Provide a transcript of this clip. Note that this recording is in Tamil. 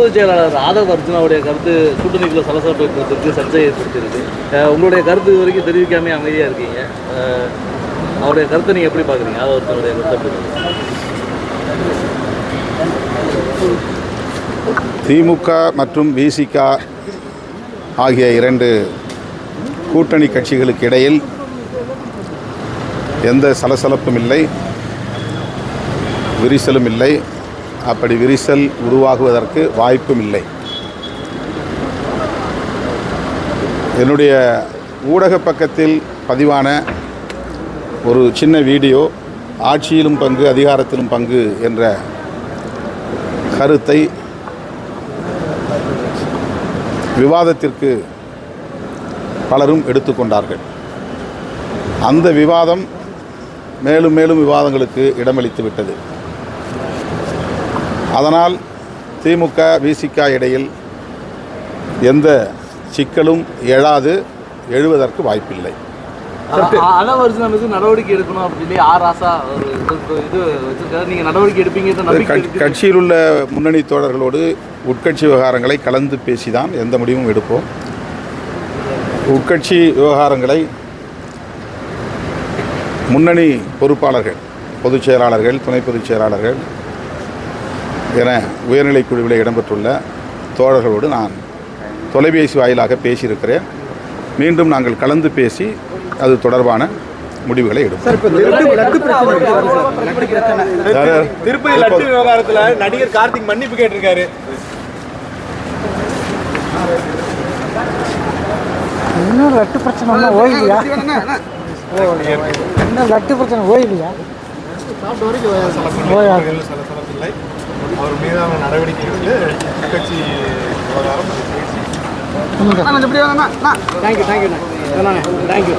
பொதுச் செயலாளர் ஆதவ் அர்ஜுனாவுடைய கருத்து கூட்டணிக்குள்ள சலசலப்பை ஏற்படுத்திருக்கு சர்ச்சை ஏற்படுத்தியிருக்கு உங்களுடைய கருத்து இது வரைக்கும் தெரிவிக்காம அமைதியாக இருக்கீங்க. அவருடைய கருத்தை நீங்கள் எப்படி பார்க்குறீங்க? ஆதவ் அர்ஜுனாவுடைய கருத்தை திமுக மற்றும் விசிக ஆகிய இரண்டு கூட்டணி கட்சிகளுக்கு இடையில் எந்த சலசலப்பும் இல்லை விரிசலும் இல்லை. அப்படி விரிசல் உருவாகுவதற்கு வாய்ப்பும் இல்லை என்னுடைய ஊடக பக்கத்தில் பதிவான ஒரு சின்ன வீடியோ ஆட்சியிலும் பங்கு அதிகாரத்திலும் பங்கு என்ற கருத்தை விவாதத்திற்கு பலரும் எடுத்துக்கொண்டார்கள். அந்த விவாதம் மேலும் மேலும் விவாதங்களுக்கு இடமளித்து விட்டது அதனால் திமுக விசிக இடையில் எந்த சிக்கலும் எழாது எழுவதற்கு வாய்ப்பில்லை. நடவடிக்கை எடுக்கணும் அப்படின்னு ஆர் இது- நீங்கள் எடுப்பீங்க கட்சியில் உள்ள முன்னணி தோழர்களோடு உட்கட்சி விவகாரங்களை கலந்து பேசிதான் எந்த முடிவும் எடுப்போம். உட்கட்சி விவகாரங்களை முன்னணி பொறுப்பாளர்கள் பொதுச் செயலாளர்கள் துணை பொதுச் செயலாளர்கள் என உயர்நிலைக் குழுவில் இடம்பெற்றுள்ள தோழர்களோடு நான் தொலைபேசி வாயிலாக பேசியிருக்கிறேன். மீண்டும் நாங்கள் கலந்து பேசி அது தொடர்பான முடிவுகளை எடுப்போம்? திருப்பதி லட்டு விவகாரத்துல நடிகர் கார்த்திக் மன்னிப்பு கேட்டிருக்காரு. இன்னும் லட்டு பிரச்சனை? ஓய்வியா இன்னும் லட்டு பிரச்சனை? ஓய்வியா ஓயாது சலசலப்பில்லை அவர் மீதான நடவடிக்கை எடுத்து கட்சி விவகாரம் பேசி தேங்க்யூ தேங்க்யூ தேங்க்யூ தேங்க்யூ